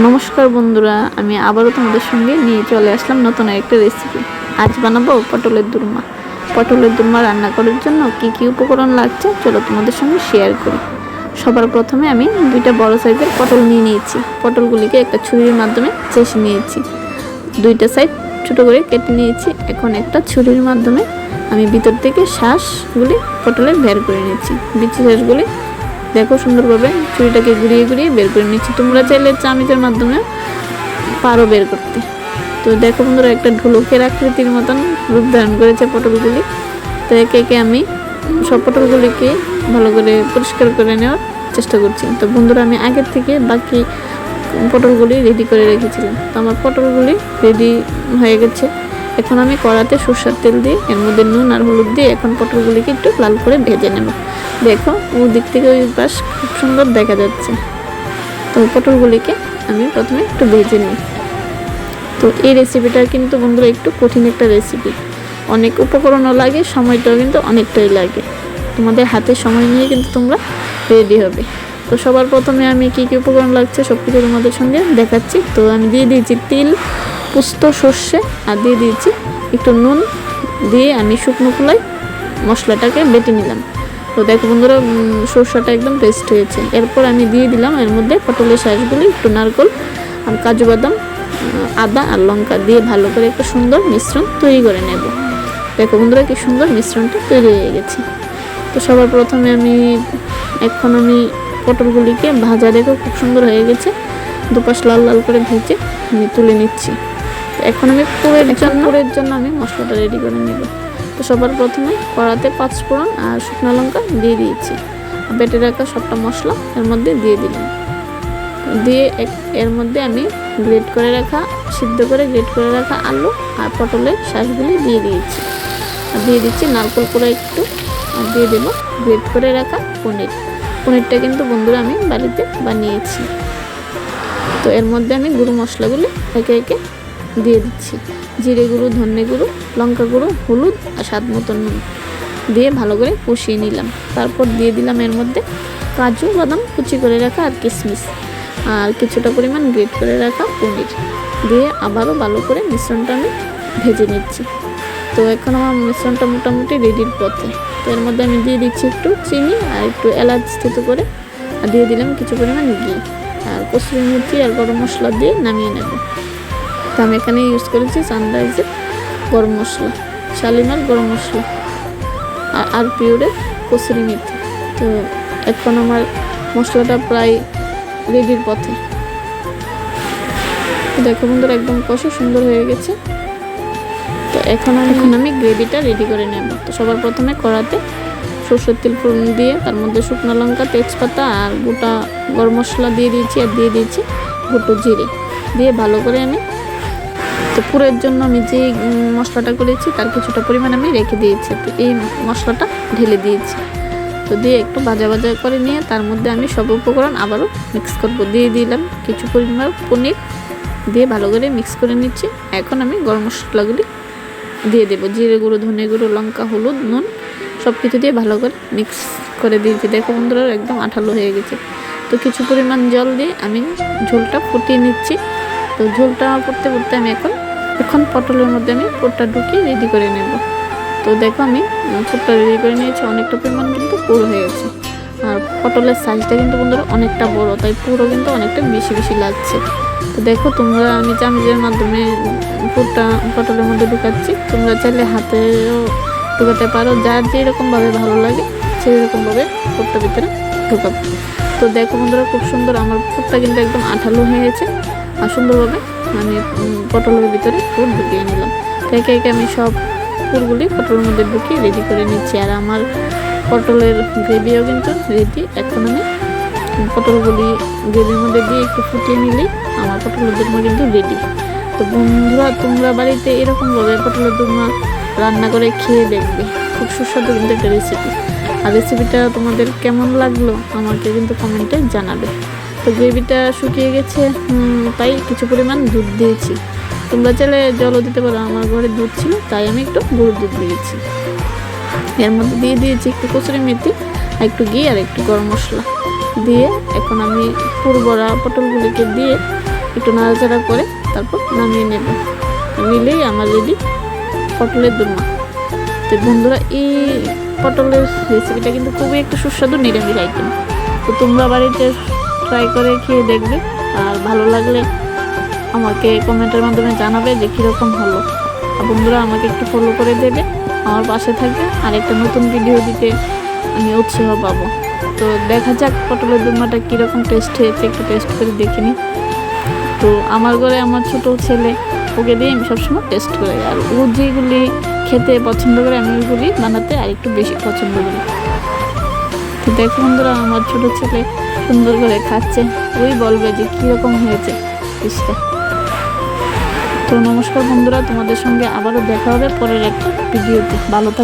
নমস্কার বন্ধুরা, আমি আবারও তোমাদের সঙ্গে নিয়ে চলে আসলাম নতুন একটা রেসিপি আজ বানাবো পটলের দুর্মা। পটলের দুর্মা রান্না করার জন্য কি কি উপকরণ লাগছে চলো তোমাদের সঙ্গে শেয়ার করি। সবার প্রথমে আমি দুইটা বড় সাইজের পটল নিয়ে নিয়েছি। পটলগুলিকে একটা ছুরির মাধ্যমে চেষে নিয়েছি। দুইটা সাইড ছোট করে কেটে নিয়েছি। এখন একটা ছুরির মাধ্যমে আমি ভিতর থেকে শ্বাসগুলি পটলের বের করে নিয়েছি। বিচি শ্বাসগুলি দেখো সুন্দরভাবে ছুরিটাকে ঘুরিয়ে ঘুরিয়ে বের করে নিচ্ছি। তোমরা চাইলে চামিচের মাধ্যমে পারো বের করতে। তো দেখো বন্ধুরা, একটা ঢোলকের আকৃতির মতন রূপ ধারণ করেছে পটলগুলি। তো একে একে আমি সব পটলগুলিকে ভালো করে পরিষ্কার করে নেওয়ার চেষ্টা করছি। তো বন্ধুরা, আমি আগের থেকে বাকি পটলগুলি রেডি করে রেখেছিলাম। তো আমার পটলগুলি রেডি হয়ে গেছে। এখন আমি কড়াতে সর্ষার তেল দিয়ে, এর মধ্যে নুন আর হলুদ দিয়ে এখন পটলগুলিকে একটু লাল করে ভেজে নেব। দেখো ওর দিক থেকে ওই পাশ খুব সুন্দর দেখা যাচ্ছে। তো পটলগুলিকে আমি প্রথমে একটু ভেজে নিই। তো এই রেসিপিটা কিন্তু বন্ধুরা একটু কঠিন একটা রেসিপি অনেক উপকরণও লাগে, সময়টাও কিন্তু অনেকটাই লাগে। তোমাদের হাতে সময় নিয়ে কিন্তু তোমরা রেডি হবে। তো সবার প্রথমে আমি কী কী উপকরণ লাগছে সব কিছু তোমাদের সঙ্গে দেখাচ্ছি। তো আমি দিয়ে দিয়েছি তিল পুস্ত, সর্ষে, আর দিয়ে দিয়েছি একটু নুন দিয়ে আমি শুকনো খোলায় মশলাটাকে বেটে নিলাম। তো দেখো বন্ধুরা সরষাটা একদম পেস্ট হয়েছে। এরপর আমি দিয়ে দিলাম এর মধ্যে পটলের সাইজগুলি একটু নারকল আর কাজু বাদাম আদা আর লঙ্কা দিয়ে ভালো করে একটা সুন্দর মিশ্রণ তৈরি করে নেব। দেখো বন্ধুরা কি সুন্দর মিশ্রণটা তৈরি হয়ে গেছে। তো সবার প্রথমে আমি এখন আমি পটলগুলিকে ভাজা দেখো খুব সুন্দর হয়ে গেছে। দুপাশ লাল লাল করে ভেজে আমি তুলে নিচ্ছি। এখন আমি পুরের জন্য পুরের জন্য আমি মশলাটা রেডি করে নেব। তো সবার প্রথমে কড়াতে পাঁচ ফোড়ন আর শুকনো লঙ্কা দিয়ে দিয়েছি। বেটে রাখা সবটা মশলা এর মধ্যে দিয়ে দিলাম। দিয়ে এর মধ্যে আমি গ্রেট করে রাখা, সিদ্ধ করে গ্রেট করে রাখা আলু আর পটলের শাঁসগুলি দিয়ে দিয়েছি। আর দিয়ে দিচ্ছি নারকেল করে একটু। আর দিয়ে দেবো গ্রেট করে রাখা পনির। পনিরটা কিন্তু বন্ধুরা আমি বাড়িতে বানিয়েছি। তো এর মধ্যে আমি গুঁড়ো মশলাগুলি একে একে দিয়ে দিচ্ছি। জিরে গুঁড়ো, ধনে গুঁড়ো, লঙ্কা গুঁড়ো, হলুদ আর স্বাদ মতন নুন দিয়ে ভালো করে কষিয়ে নিলাম। তারপর দিয়ে দিলাম এর মধ্যে কাজু, বাদাম কুচি করে রাখা আর কিশমিশ আর কিছুটা পরিমাণ গ্রেট করে রাখা পনির দিয়ে আবারও ভালো করে মিশ্রণটা আমি ভেজে নিচ্ছি। তো এখন আমার মিশ্রণটা মোটামুটি রেডির পথে। তো এর মধ্যে আমি দিয়ে দিচ্ছি একটু চিনি আর একটু এলাচ থেতো করে আর দিয়ে দিলাম কিছু পরিমাণ ঘি। আর কসুরি মেথি আর গরম মশলা দিয়ে নামিয়ে নেব। তো আমি এখানে ইউজ করেছি সানরাইজের গরম মশলা শালিমার গরম মশলা আর আর পিওরের কসুরি মেথি। তো এখন আমার মশলাটা প্রায় রেডির পথে। দেখো বন্ধুরা একদম কষে সুন্দর হয়ে গেছে। তো এখন আমি এখন আমি গ্রেভিটা রেডি করে নেব। তো সবার প্রথমে কড়াতে সরষের তেল ফোড়ন দিয়ে তার মধ্যে শুকনো লঙ্কা তেজপাতা আর গোটা গরম মশলা দিয়ে দিয়েছি আর দিয়ে দিয়েছি গোটো জিরে। দিয়ে ভালো করে আমি তো পুরের জন্য আমি যে মশলাটা করেছি তার কিছুটা পরিমাণ আমি রেখে দিয়েছি। তো এই মশলাটা ঢেলে দিয়েছি। তো দিয়ে একটু ভাজা ভাজা করে নিয়ে তার মধ্যে আমি সব উপকরণ আবারও মিক্স করব। দিয়ে দিলাম কিছু পরিমাণ পনির। দিয়ে ভালো করে মিক্স করে নিচ্ছি। এখন আমি গরম মশলাগুলি দিয়ে দেবো। জিরে গুঁড়ো, ধনে গুঁড়ো, লঙ্কা, হলুদ, নুন সব কিছু দিয়ে ভালো করে মিক্স করে দিয়েছি। দেখো বন্ধুরা, একদম আঠালো হয়ে গেছে। তো কিছু পরিমাণ জল দিয়ে আমি ঝোলটা ফুটিয়ে নিচ্ছি। তো ঝোলটা করতে করতে আমি এখন এখন পটলের মধ্যে আমি পোটটা ঢুকিয়ে রেডি করে নেব। তো দেখো আমি পোটটা রেডি করে নিয়েছি, অনেকটা পরিমাণ কিন্তু পুরো হয়ে গেছে। আর পটলের সাইজটা কিন্তু বন্ধুরা অনেকটা বড়, তাই পুরো কিন্তু অনেকটা বেশি বেশি লাগছে। তো দেখো তোমরা, আমি চামচের মাধ্যমে পুরটা পটলের মধ্যে ঢুকাচ্ছি। তোমরা চাইলে হাতেও ঢুকাতে পারো, যার যেরকমভাবে ভালো লাগে সেই রকমভাবে পুরটা ভিতরে ঢুকাবো। তো দেখো বন্ধুরা, খুব সুন্দর, আমার পুরটা কিন্তু একদম আঠালো হয়েছে আর সুন্দরভাবে আমি পটলের ভিতরে পুর ঢুকিয়ে নিলাম। একে একে আমি সব পুরগুলি পটলের মধ্যে ঢুকিয়ে রেডি করে নিচ্ছি। আর আমার পটলের গ্রেভিও কিন্তু রেডি এখন আমি পটলগুলি গ্রেভির মধ্যে দিয়ে একটু ফুটিয়ে নিলেই আমার পটলের দুর্মা কিন্তু রেডি তো বন্ধুরা, তোমরা বাড়িতে এরকমভাবে পটলের দুর্মা রান্না করে খেয়ে দেখবে। খুব সুস্বাদু কিন্তু একটা রেসিপি আর রেসিপিটা তোমাদের কেমন লাগল, আমাকে কিন্তু কমেন্টে জানাবে। তো গ্রেভিটা শুকিয়ে গেছে তাই কিছু পরিমাণ দুধ দিয়েছি। তোমরা চাইলে জলও দিতে পারো, আমার ঘরে দুধ ছিল, তাই আমি একটু গরুর দুধ দিয়েছি। এর মধ্যে দিয়ে দিয়েছি একটু কচুরি মেথি, আর একটু ঘি আর একটু গরম মশলা। দিয়ে এখন আমি পুরবরা পটলগুলিকে দিয়ে একটু নাড়াচাড়া করে তারপর নামিয়ে নেব। নিলেই আমার রেডি পটলের দুর্মা। তো বন্ধুরা, এই পটলের রেসিপিটা কিন্তু খুবই একটা সুস্বাদু নিরামিষ আইটেম তো তোমরা বাড়িতে ট্রাই করে খেয়ে দেখবে। আর ভালো লাগলে আমাকে কমেন্টের মাধ্যমে জানাবে যে কীরকম হলো। আর বন্ধুরা, আমাকে একটু ফলো করে দেবে। আমার পাশে থাকবে। আর একটা নতুন ভিডিও দিতে আমি উৎসাহ পাবো। তো দেখা যাক পটলের দুর্মাটা কীরকম টেস্ট হয়েছে। একটু টেস্ট করে দেখে নিই। তো আমার ঘরে আমার ছোট ছেলে, ওকে দিয়ে আমি সবসময় টেস্ট করি আর ও যেগুলি খেতে পছন্দ করে, আমি ওইগুলি বানাতে আর একটু বেশি পছন্দ করি। তো দেখো বন্ধুরা, আমার ছোটো ছেলে সুন্দর করে খাচ্ছে। ওই বলবে যে কীরকম হয়েছে ফিসটা। তো নমস্কার বন্ধুরা, তোমাদের সঙ্গে আবারও দেখা হবে পরের একটা ভিডিওতে। ভালো থাক